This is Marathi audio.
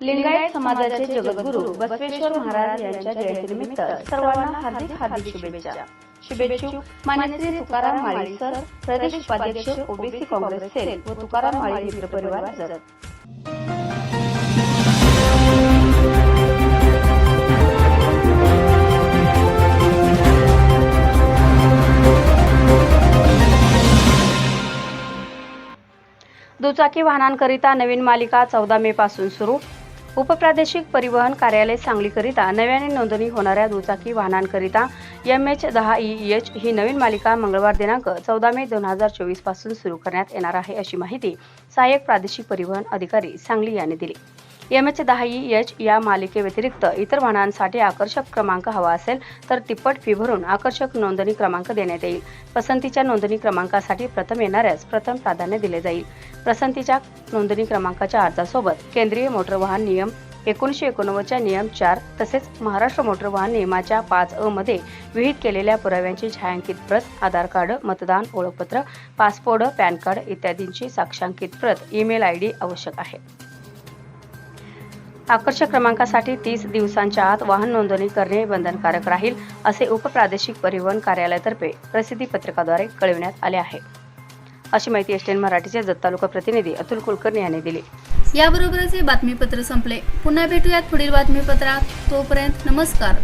लिंगायत समाजाचे जगद्गुरु बसवेश्वर महाराज यांच्या जयंतीनिमित्त सर्वांना हार्दिक हार्दिक शुभेच्छा. शुभेच्छुक मान्यश्री तुकाराम माळी सर प्रदेश उपाध्यक्ष ओबीसी काँग्रेस सेल व तुकाराम माळी मित्र परिवार जत दुचाकी वाहनांकरिता नवीन मालिका चौदा मे पासून सुरू. उपप्रादेशिक परिवहन कार्यालय सांगलीकरिता नव्याने नोंदणी होणाऱ्या दुचाकी वाहनांकरिता एम एच दहा ई एच ही नवीन मालिका मंगळवार दिनांक चौदा मे दोन हजार चोवीसपासून सुरू करण्यात येणार आहे अशी माहिती सहाय्यक प्रादेशिक परिवहन अधिकारी सांगली यांनी दिली. एम एच दहा ई एच या मालिकेव्यतिरिक्त इतर वाहनांसाठी आकर्षक क्रमांक हवा असेल तर तिप्पट फी भरून आकर्षक नोंदणी क्रमांक देण्यात येईल. पसंतीच्या नोंदणी क्रमांकासाठी प्रथम येणाऱ्यास प्रथम प्राधान्य दिले जाईल. पसंतीच्या नोंदणी क्रमांकाच्या अर्जासोबत केंद्रीय मोटर वाहन नियम एकोणीसशे एकोणनव्वदच्या नियम चार तसेच महाराष्ट्र मोटर वाहन नियमाच्या पाच अ मध्ये विहित केलेल्या पुराव्यांची छायांकित प्रत आधार कार्ड मतदान ओळखपत्र पासपोर्ट पॅन कार्ड इत्यादींची साक्षांकित प्रत ईमेल आय डी आवश्यक आहे. आकर्षक क्रमांकासाठी तीस दिवसांच्या आत वाहन नोंदणी करणे बंधनकारक राहील असे उपप्रादेशिक परिवहन कार्यालयातर्फे प्रसिद्धी पत्रकाद्वारे कळविण्यात आले आहे. अशी माहिती एसटीएन मराठीचे जत तालुका प्रतिनिधी अतुल कुलकर्णी यांनी दिली. याबरोबरच हे बातमीपत्र संपले. पुन्हा भेटूयात पुढील बातमीपत्रात. तोपर्यंत नमस्कार.